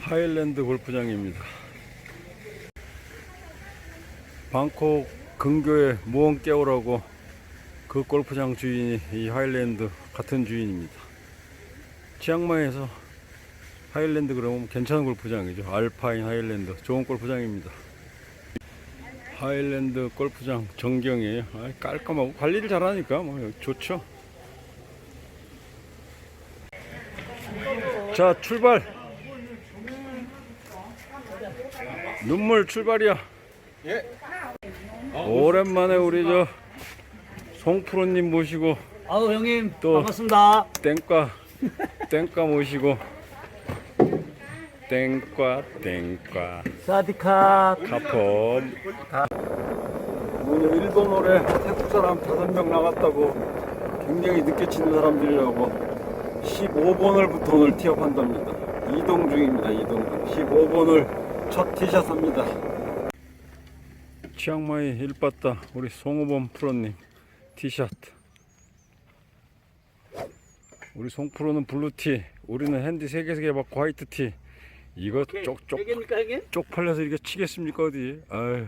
하일랜드 골프장입니다. 방콕 근교의 무언 깨오라고 그 골프장 주인이 이 하일랜드 같은 주인입니다. 치앙마이에서 하일랜드 그러면 괜찮은 골프장이죠. 알파인 하일랜드 좋은 골프장입니다. 하일랜드 골프장 정경이에요. 아, 깔끔하고 관리를 잘하니까 뭐 좋죠. 자 출발. 눈물 출발이야. 오랜만에 우리 저 송프로님 모시고 아우 형님 또- 반갑습니다. 땡과 땡과 모시고. 땡과 땡과. 사디카. 카폼 오늘 일본 노래 태국 사람 다섯 명 나갔다고 굉장히 늦게 치는 사람들이라고 15번을부터 오늘 티업한답니다. 이동 중입니다 이동. 중 15번을 첫 티샷 합니다 치앙마이 일바따 우리 송호범 프로님 티샷 우리 송 프로는 블루티 우리는 핸디 3개 3개 받고 화이트티 이거 쪽쪽? 쪽팔려서 이렇게 치겠습니까 어디? 아유.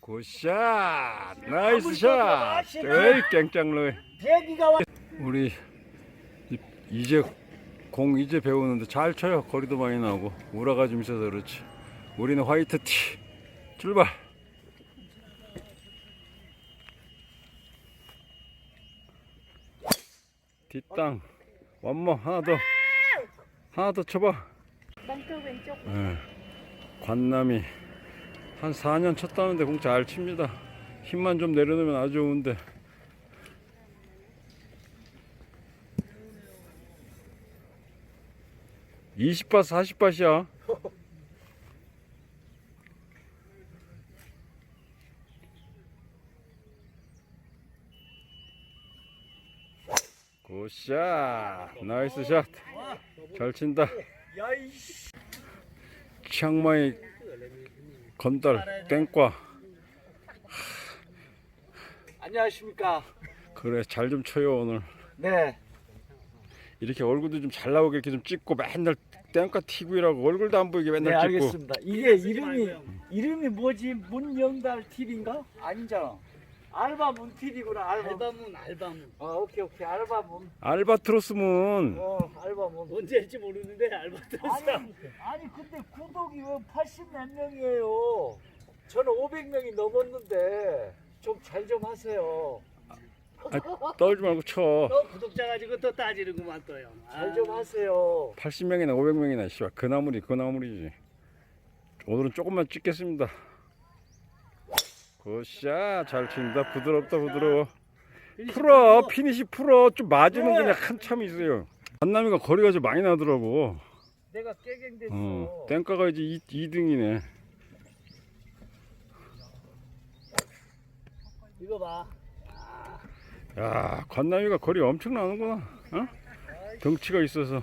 굿샷, 나이스 샷. 에이 깽짱로. 대기가 와. 우리 이- 이제 공 이제 배우는데 잘 쳐요. 거리도 많이 나오고 우라가 좀 있어서 그렇지. 우리는 화이트 티. 출발. 뒷땅. 원모 하나 더. 하나 더 쳐봐. 왼쪽 왼쪽 예. 관남이 한 4년 쳤다는데 공 잘 칩니다. 힘만 좀 내려놓으면 아주 좋은데. (20밭) (40밭이야) 굿샷 나이스 샷잘 친다. 치앙마이 건달 땡과 안녕하십니까? 그래 잘 좀 쳐요 오늘 네. 이렇게 얼굴도 좀 잘 나오게 이렇게 좀 찍고 맨날 땡과 티구이라고 얼굴도 안 보이게 네 맨날 찍고 알겠습니다. 이게 이름이 이름이 뭐지? 문영달 TV인가? 아니잖아. 알바 문TV구나. 알바. 알바문 알바문 아 오케이 오케이 알바 문. 알바트로스문 어 알바 문. 언제 할지 모르는데 알바트로스 아니 아니 근데 구독이 왜 80 몇 명이에요? 저는 500명이 넘었는데 좀 잘 좀 하세요. 아, 떨지 말고 쳐. 또 구독자 가지고 또 따지는구만 또요. 잘 좀 하세요. 80명이나 500명이나 씨발. 그 나물이 그 나물이지. 오늘은 조금만 찍겠습니다. 굿샷. 잘 친다. 부드럽다 부드러워. 풀어. 피니시 풀어. 좀 맞으면 네. 그냥 한참 있어요. 한남이가 거리가 좀 많이 나더라고. 내가 깨갱됐어. 어, 땡가가 이제 2, 2등이네. 이거 봐 야, 관남이가 거리 엄청 나는구나. 어? 덩치가 있어서.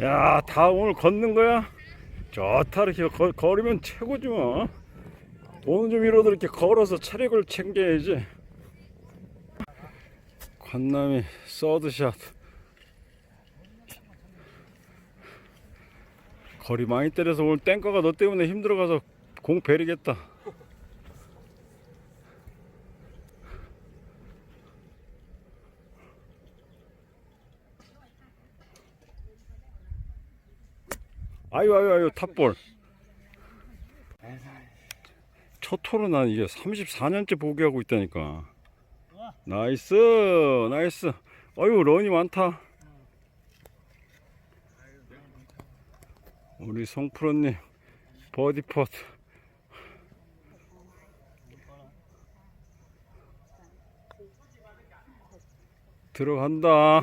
야, 다 오늘 걷는 거야? 좋다, 이렇게 거, 걸으면 최고지 뭐. 돈좀 잃어도 이렇게 걸어서 체력을 챙겨야지. 관남이 서드샷. 거리 많이 때려서 오늘 땡가가 너 때문에 힘들어가서 공 베리겠다. 아유 아유 아유 탑볼. 첫 홀은 난 이게 34년째 보기하고 있다니까. 나이스 나이스. 아유 런이 많다 우리 송프로님 버디 퍼트 들어간다.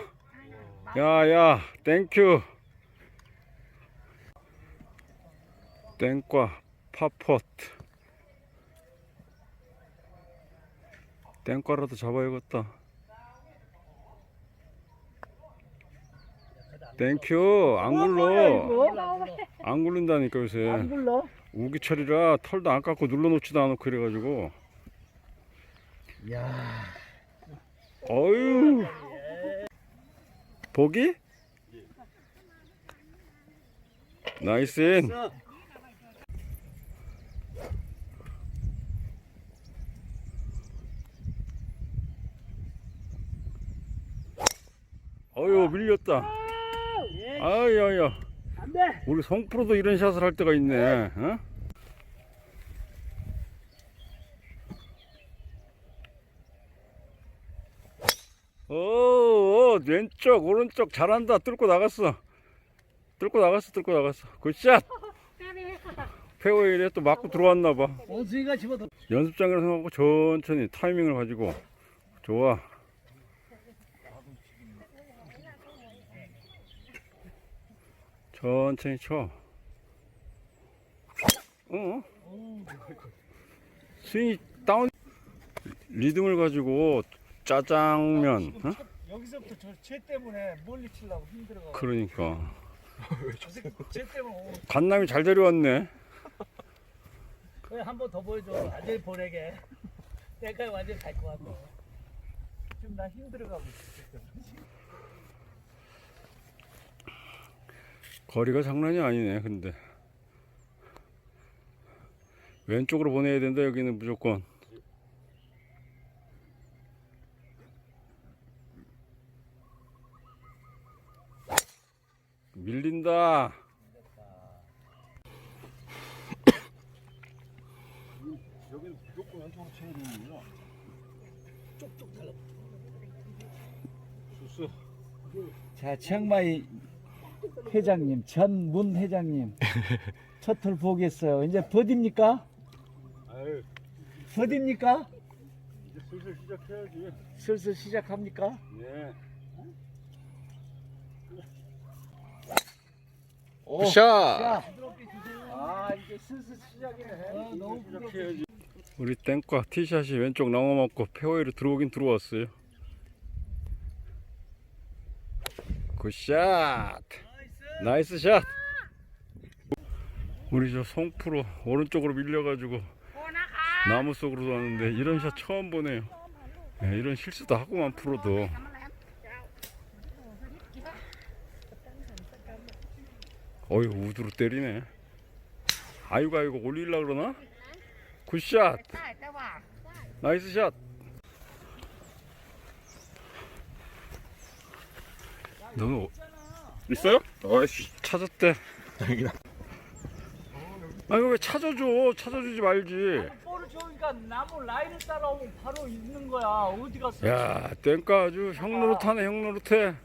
야야 땡큐. 땡과 파퍼트. 땡과라도 잡아야겠다 땡큐 안 굴러 안 굴른다니까 요새 안 불러? 우기철이라 털도 안 깎고 눌러놓지도 않고 그래가지고 야 어유. 보기? 나이스 인. 어유 밀렸다. 예. 아야야. 안 돼. 우리 송프로도 이런 샷을 할 때가 있네. 어? 오, 오, 왼쪽, 오른쪽 잘한다. 뚫고 나갔어. 뚫고 나갔어, 뚫고 나갔어. 굿샷! 페어웨이에 또 맞고 들어왔나 봐. 원숭이가 집어넣. 연습장이라 생각하고 천천히 타이밍을 가지고. 좋아. 천천히 쳐. 어? 스윙이 다운 리듬을 가지고 짜장면 어? 여기서부터 저쟤 때문에 멀리 치려고 힘들어. 그러니까 쟤 때문에 간남이 잘 데려왔네 한번 더 보여줘. 완전히 보내게. 내가 완전히 갈것 같아. 지금 나 힘들어가고 있어. 거리가 장난이 아니네 근데. 왼쪽으로 보내야 된다 여기는 무조건. 밀린다. 여기는 무조건 왼쪽으로 쳐야 되는구나 쪽쪽 달라. 좋았어 자, 치앙마이 회장님, 전문 회장님. 첫홀 보겠어요. 이제 버디입니까? 아유 버디입니까? 이제 슬슬 시작해야지 슬슬 시작합니까? 네 오, 굿샷 자, 아, 이제 슬슬 시작이네. 너무 시작해야지. 우리 땡과 티샷이 왼쪽 넘어맞고 페어웨이로 들어오긴 들어왔어요. 굿샷! 나이스 샷! 우리 저 송프로 오른쪽으로 밀려가지고 나무 속으로 왔는데 이런 샷 처음 보네요. 예, 이런 실수도 하고만 프로도. 어이 우드로 때리네. 아이고 아이고 올리려 그러나? 굿샷! 나이스 샷! 어- 있어요? 아이씨. 찾았대. 아 이거 왜 찾아줘? 찾아주지 말지. 볼을 좋으니까 나무 라인을 따라오면 바로 있는 거야. 어디 갔어? 야 땡까 아주. 형 노릇하네 형 노릇해.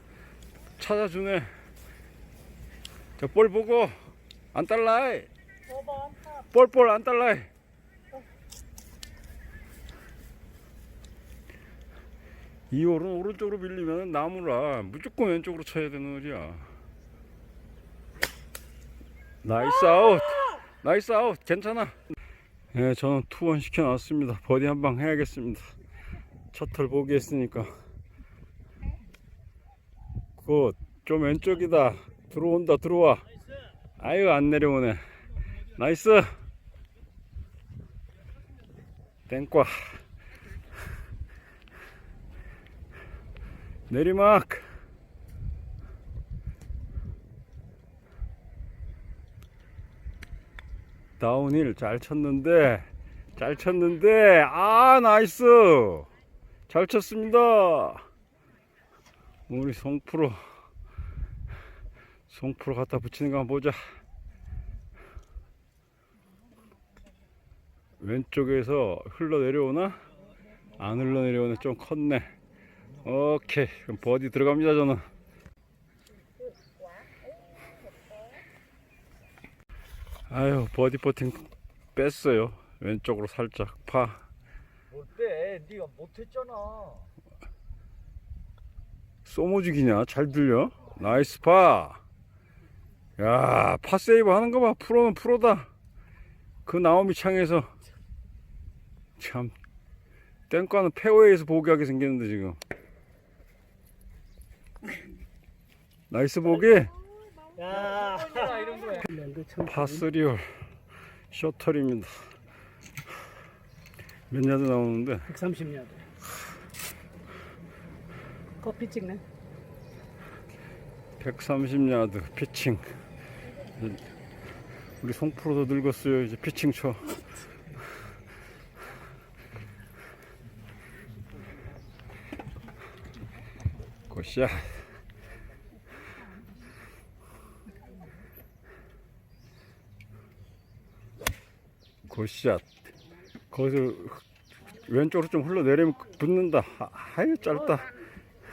찾아주네. 저볼 보고. 안 달라이. 볼볼 안 달라이. 이 홀은 오른쪽으로 밀리면 나무라. 무조건 왼쪽으로 쳐야 되는 홀이야 나이스 아웃. 나이스 아웃. 괜찮아. 예 저는 투원 시켜놨습니다. 버디 한 방 해야겠습니다. 첫털 보기 했으니까. 굿. 좀 왼쪽이다. 들어온다. 들어와. 아유 안 내려오네. 나이스. 땡과. 내리막 다운힐 잘 쳤는데 잘 쳤는데 아 나이스! 잘 쳤습니다. 우리 송프로 송프로 갖다 붙이는 거 한번 보자. 왼쪽에서 흘러내려오나? 안 흘러내려오네 좀 컸네. 오케이 그럼 버디 들어갑니다 저는 아유 버디 퍼팅 뺐어요 왼쪽으로 살짝 파 못돼. 네가 못했잖아. 소모죽이냐 잘 들려 나이스 파. 야, 파 세이브 하는 거 봐. 프로는 프로다. 그 나오미 창에서 참 땡과는 페어웨이에서 보기하게 생겼는데 지금. 나이스 보기. 야. 파3홀 셔틀입니다. 몇 야드 나오는데 130야드. 커피 찍네. 130야드 피칭. 우리 송프로도 늙었어요. 이제 피칭 쳐. 굿샷. 굿샷. 거기서 왼쪽으로 좀 흘러내리면 붙는다. 아, 아유 짧다.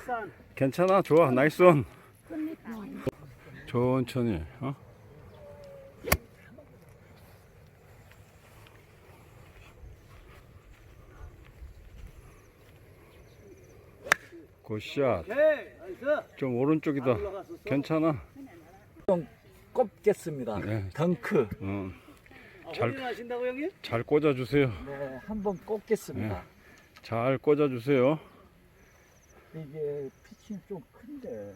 산. 괜찮아 좋아 나이스 온 천천히 어? 굿샷 좀 오른쪽이다 괜찮아 꼽겠습니다 네. 덩크 어, 아, 잘- 하신다고 형님? 잘 꽂아주세요 네 한번 꼽겠습니다 잘 꽂아주세요 이게 피칭 좀 큰데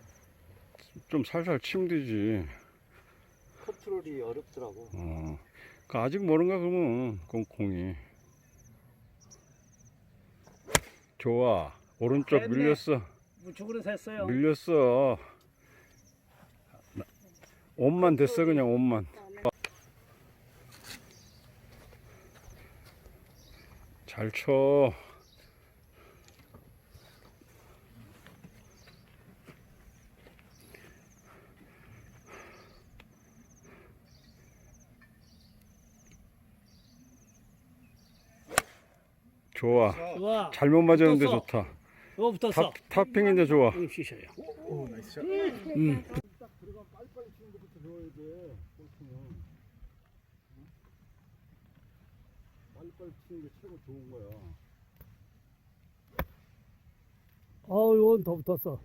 좀 살살 치면 되지 컨트롤이 어렵더라고 어. 그 아직 모른가 그러면 공- 공이 좋아 오른쪽 됐네. 밀렸어 우측으로 샜어요. 밀렸어. 나- 옷만 됐어 그냥 옷만. 잘 쳐. 좋아. 좋아. 잘못 맞았는데 붙었어. 좋다. 어 붙었어. 탑, 탑핑인데 좋아. 형님 쉬셔요. 오 나이스 음. 빨 리빨리 치는 게 최고 좋은 거야. 어, 이건 더 붙었어.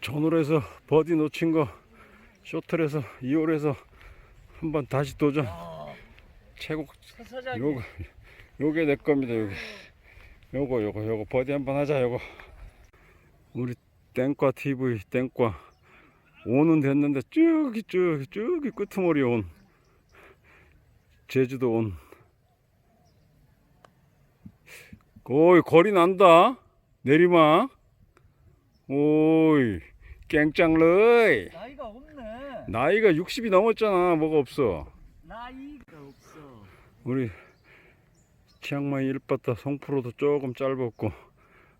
전홀에서 버디 놓친 거 쇼틀에서 2홀에서 한번 다시 도전. 최고 서 사장님. 요거 요게 내 겁니다. 요게 요거 요거 요거 버디 한번 하자 요거. 우리 땡과 TV 땡과 온은 됐는데 쭉이 쭉이 쭉이 끄트머리 온. 제주도 온. 오이 거리 난다. 내리막. 오이 깽짱러이. 나이가 없네. 나이가 60이 넘었잖아. 뭐가 없어. 나이가 없어. 우리 치앙마이 1바타 송프로도 조금 짧았고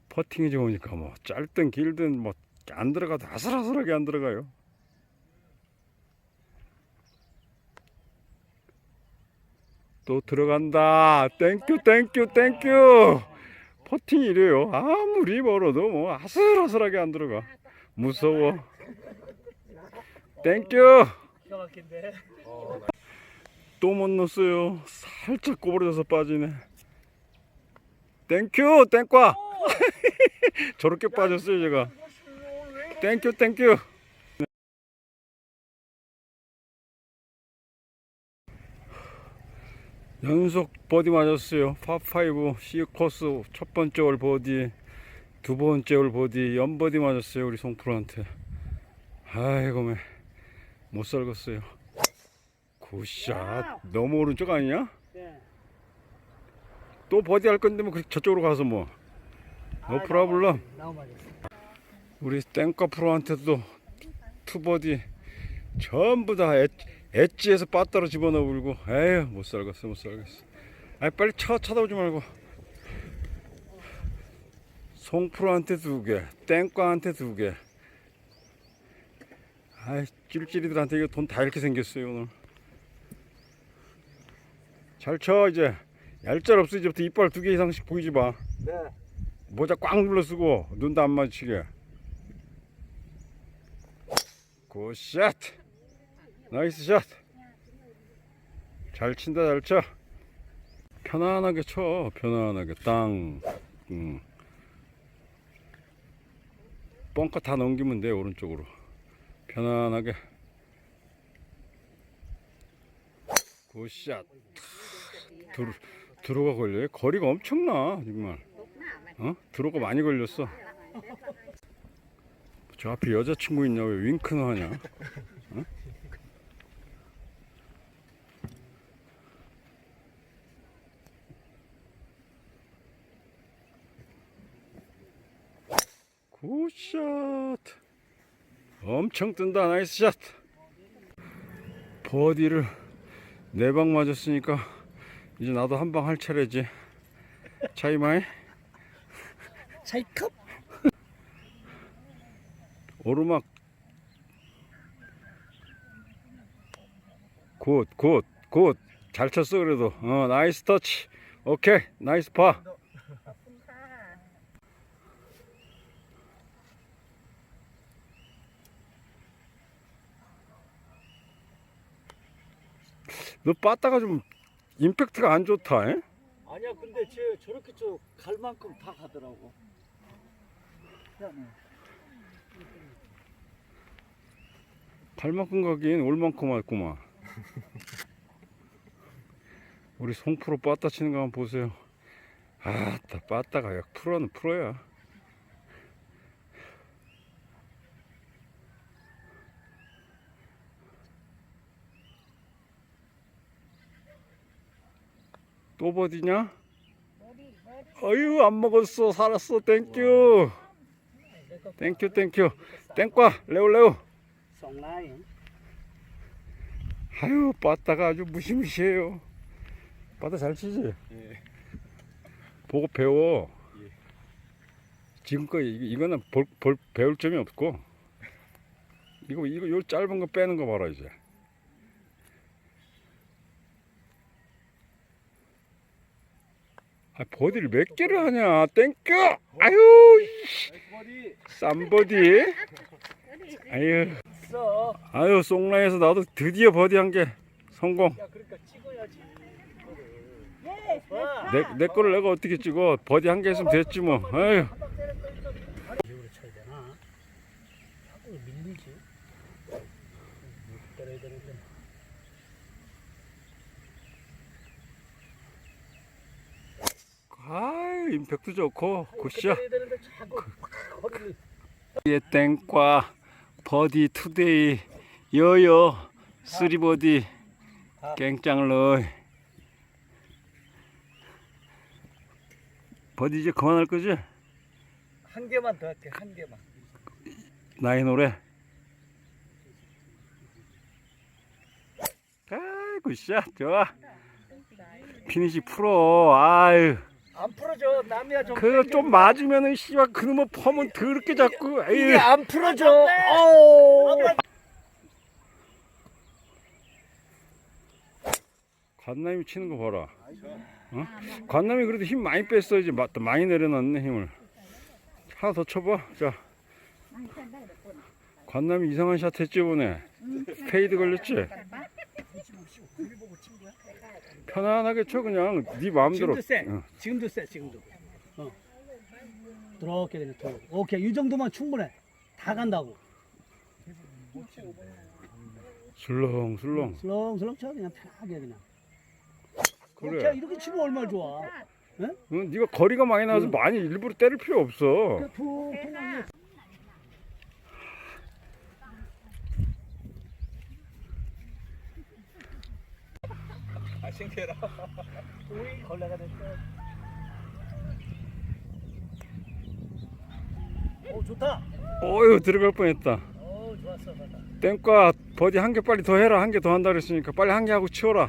퍼팅이 좋으니까 뭐 짧든 길든 뭐 안 들어가도 아슬아슬하게 안 들어가요 또 들어간다 땡큐 땡큐 땡큐 퍼팅이 이래요 아무리 멀어도 뭐 아슬아슬하게 안 들어가 무서워 땡큐. 또 못 넣었어요. 살짝 꼬부러져서 빠지네. 땡큐 땡과 저렇게 빠졌어요 제가. 땡큐 땡큐. 연속 버디 맞았어요. 파5 C 코스 첫 번째 홀 버디, 두 번째 홀 버디, 연 버디 맞았어요 우리 송프로한테. 아이고 매, 못 살겠어요. 굿샷. 너무 오른쪽 아니냐? 네. 또 버디 할 건데 뭐 저쪽으로 가서 뭐. 노 프라블럼. 나무 맞았어. 우리 땡과 프로한테도 투버디 전부 다 엣, 엣지에서 빠따로 집어넣어 불고 에휴 못 살겠어 못 살겠어. 아 빨리 쳐 쳐다보지 말고. 송프로한테 두개 땡과한테 두개. 아이 찔찔이들한테 이거 돈 다 이렇게 생겼어요 오늘. 잘 쳐 이제. 얄짤 없어 이제부터 이빨 두 개 이상씩 보이지 마. 네. 모자 꽉 눌러 쓰고 눈도 안 마주치게. 굿샷. 나이스 샷. 잘 친다 잘 쳐. 편안하게 쳐. 편안하게 땅. 음. 뻥커 다 넘기면 돼 오른쪽으로. 편안하게. 굿샷. 들, 들어가 걸려요. 거리가 엄청나 정말. 어? 들어가 많이 걸렸어. 저 앞에 여자친구 있냐고 왜 윙크나 하냐? 어? 굿샷. 엄청 뜬다. 나이스샷. 버디를 네 방 맞았으니까 이제 나도 한 방 할 차례지. 차이마이? 차이컵? 오르막. 굿 굿 굿. 잘 쳤어 그래도. 어 나이스 터치. 오케이 나이스 파. 너 빠따가 좀 임팩트가 안 좋다 에? 아니야 근데 저 저렇게 저 갈 만큼 다 가더라고. 갈만큼 가긴 올만큼 왔구만. 우리 송프로 빠따 치는 거 한번 보세요. 아따 빠따가 약 프로는 프로야. 또 버디냐? 어휴 안 먹었어. 살았어. 땡큐 땡큐 땡큐 땡과 레오 레오 송라이 아유 빠따가 아주 무시무시해요. 빠따 잘 치지? 보고 배워. 지금껏 이- 이거는 볼, 볼, 배울 점이 없고. 이거 이거 요 짧은 거 빼는 거 봐라 이제. 아 버디를 몇 개를 하냐? 땡큐 아유 머리 쌈버디. 아유 있어. 아유 송라에서 나도 드디어 버디 한 개 성공 야 그러니까 찍어야지. 내, 내 거를 내가 어떻게 찍어 버디 한 개 했으면 됐지 뭐 아유 이후로 쳐야 되나 자꾸 밀리지 못 때려야 되는데 아유 임팩트 좋고 굿샷 때려야 되는데 자꾸 허리를 예 땡과 버디 투데이 여여 쓰리 버디 깽짱러 버디 이제 그만할 거지? 한 개만 더 할게 한 개만. 나의 노래. 아 굿샷 좋아. 피니시 프로 아유 안 풀어져. 남이야 좀. 그거 좀 맞으면은 씨발 그놈의 펌은 더럽게 잡고 이게 에이 안 풀어져. 어우. 관남이 치는 거 봐라. 어? 관남이 그래도 힘 많이 뺐어 이제. 마- 많이 내려놨네 힘을. 하나 더 쳐봐. 자. 관남이 이상한 샷 했지 이번에 페이드 걸렸지 편안하게 쳐 그냥. 네 마음대로. 지금도 세 어. 지금도 세 지금도. 어. 들어오게 되네 들어 오케이 이 정도만 충분해. 다 간다고. 술렁술렁. 슬렁슬렁 쳐 그냥 편하게 그냥. 그래. 오케이 이렇게 치면 얼마나 좋아? 응, 네가 거리가 많이 나와서 많이 일부러 때릴 필요 없어. 그냥 툭 그냥 우리 걸레가 됐어. 오 좋다. 어휴 들어갈 뻔했다 오 좋았어 좋았다. 땡과 버디 한 개 빨리 더 해라 한 개 더 한다 그랬으니까 빨리 한 개 하고 치워라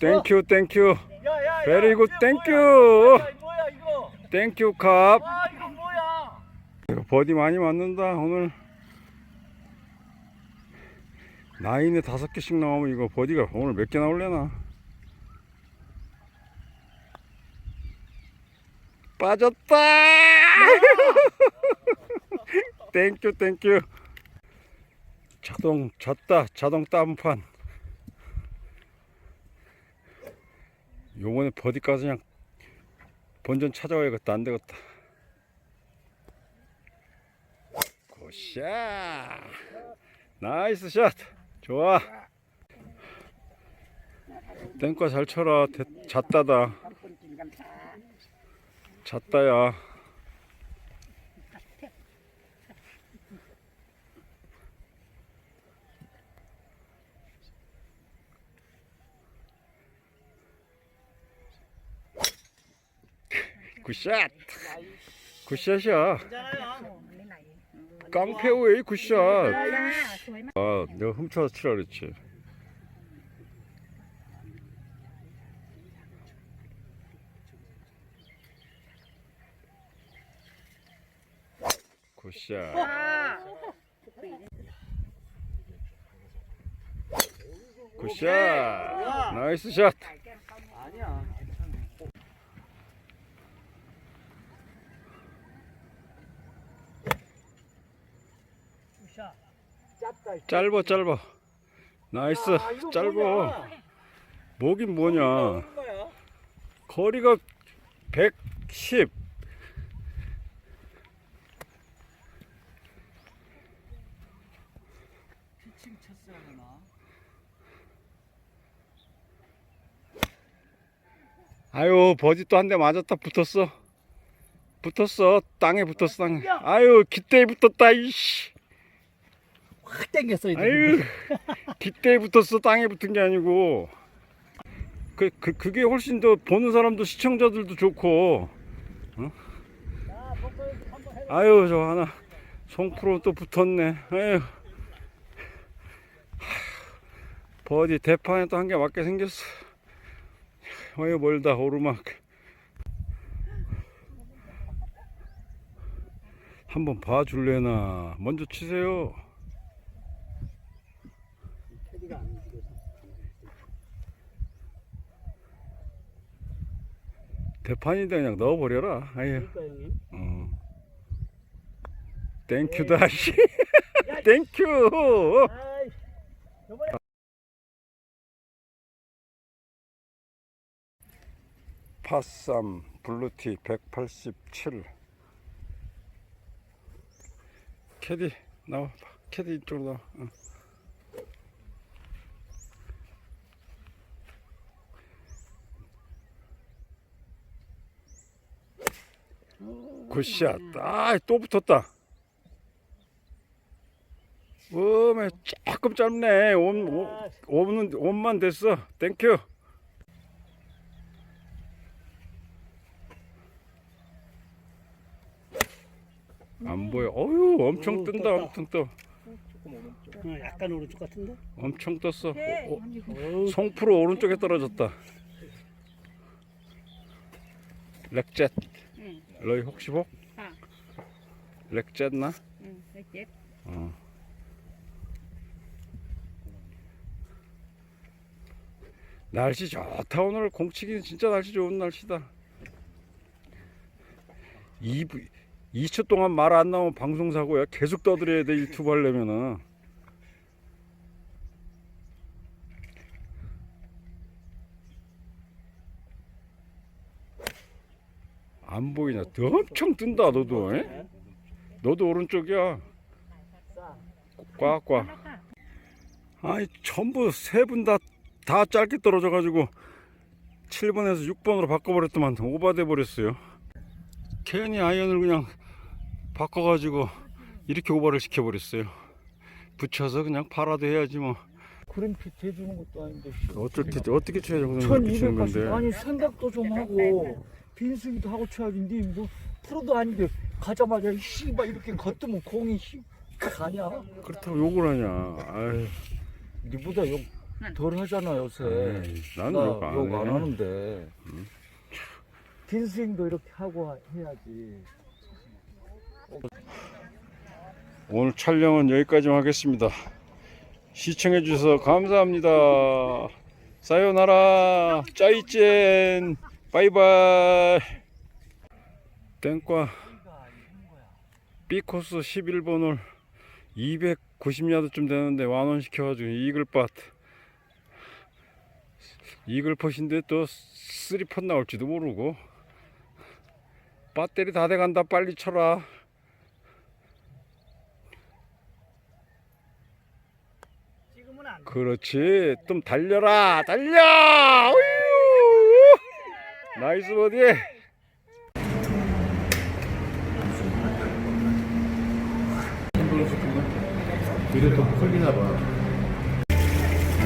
땡큐 땡큐 야야. Very good, thank you. 뭐야 이거? 땡큐 컵 와 이거 뭐야? 버디 많이 맞는다 오늘 나인에 다섯 개씩 나오면 이거 버디가 오늘 몇 개 나올래나? 빠졌다! 땡큐 땡큐. 자동 졌다 자동 다운판. 요번에 버디까지 그냥 본전 찾아와야겠다. 안 되겠다. 굿샷! 나이스 샷 좋아. 땡과 잘 쳐라. 대, 잤다다. 잤다야. 굿샷. 굿샷이야. 깡패오의 굿샷. 아, 내가 훔쳐서 치라 그랬지. 굿샷. 굿샷. 나이스 샷. 짧아 짧아. 나이스. 아, 짧아. 뭐냐? 뭐긴 뭐냐. 거리가 110. 피칭 쳤어야 되나? 아유 버디 또한 대 맞았다 붙었어 붙었어 땅에 붙었어 땅에 아유 깃대에 붙었다 이씨 확 이제. 아유 깃대에 붙었어 땅에 붙은 게 아니고. 그, 그 그게 훨씬 더 보는 사람도 시청자들도 좋고 어? 아유 저 하나 송프로 또 붙었네. 아유. 하, 버디 대판에 또 한 개 맞게 생겼어. 아유 멀다 오르막. 한번 봐줄래나? 먼저 치세요 캐디가 안 움직여서. 대판인데 그냥 넣어버려라. 아유. 그러니까. 어. 땡큐다 씨. 땡큐. 아이. 파삼 블루티 187 캐디 나와. 캐디 이쪽으로 나와. 어. 굿샷 아 또 붙었다 음에 조금 짧네 옴, 오, 옴은 옴만 됐어 땡큐 안 보여. 어휴, 엄청 오, 뜬다. 엄청 떠. 어, 약간 오른쪽 같은데? 엄청 떴어. 어, 어, 어우, 송프로 오른쪽에 떨어졌다. 렉젯. 러이 혹시 복? 아. 렉젯나? 응, 렉젯. 어. 날씨 좋다 오늘 공치기는 진짜 날씨 좋은 날씨다. 2, 2초 동안 말 안 나오면 방송 사고야. 계속 떠들어야 돼 유튜브 하려면은. 안 보이냐 엄청 뜬다 너도 에? 너도 오른쪽이야 꽉꽉 아니 전부 세 분 다 다 짧게 떨어져 가지고 7번에서 6번으로 바꿔버렸더만 오바돼 버렸어요 괜히 아이언을 그냥 바꿔가지고 이렇게 오버를 시켜버렸어요 붙여서 그냥 팔아도 해야지 뭐 그림 핏 해주는 것도 아닌데. 씨. 어쩔 때 어떻게 쳐야 정도 1280. 건데 아니 생각도 좀 하고 빈스기도 하고 쳐야지. 니뭐 프로도 아닌데 가자마자 씨발 이렇게 걷으면 공이 씨 가냐? 그렇다고 욕을 하냐 아이, 니보다 욕 덜 하잖아 요새. 에이, 나는 나욕안 욕안 해. 하는데. 빈스윙도 이렇게 하고 하- 해야지. 오늘 촬영은 여기까지만 하겠습니다. 시청해 주셔서 감사합니다. 사요나라 짜이젠 바이바이 땡과 B코스 11번 홀 290야드쯤 되는데 완원 시켜가지고 이글밭 이글팟인데 또 3팟 나올지도 모르고 배터리 다 돼간다 빨리 쳐라. 그렇지. 좀 달려라. 달려. 나이스 버디. 이게 또 풀리나 봐.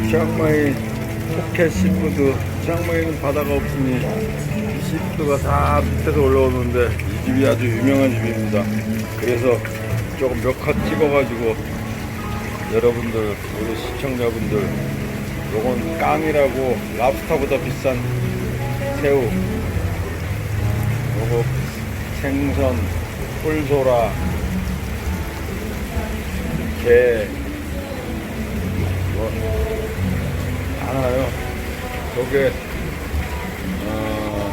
치앙마이 포켓 시푸드. 치앙마이는 바다가 없으니 시푸드가 다 밑에서 올라오는데 이 집이 아주 유명한 집입니다. 그래서 조금 몇 컷 찍어가지고 여러분들 우리 시청자분들 요건 깡이라고 랍스타보다 비싼 새우 요거 생선 꿀소라 게 뭐, 많아요. 저게 어,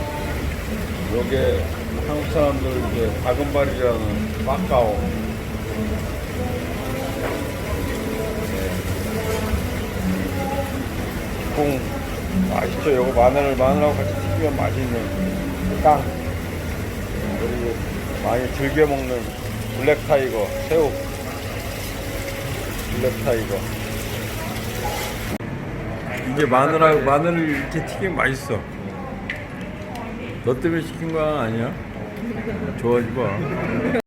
요게 한국 사람들 이제 다금발이라는 마카오 콩 맛있죠. 요거 마늘 마늘하고 같이 튀기면 맛있는 깡 그리고 많이 즐겨 먹는 블랙 타이거 새우 블랙 타이거 이게 마늘하고 마늘을 이렇게 튀기면 맛있어. 너 때문에 시킨 거 아니야? 좋아하지 마.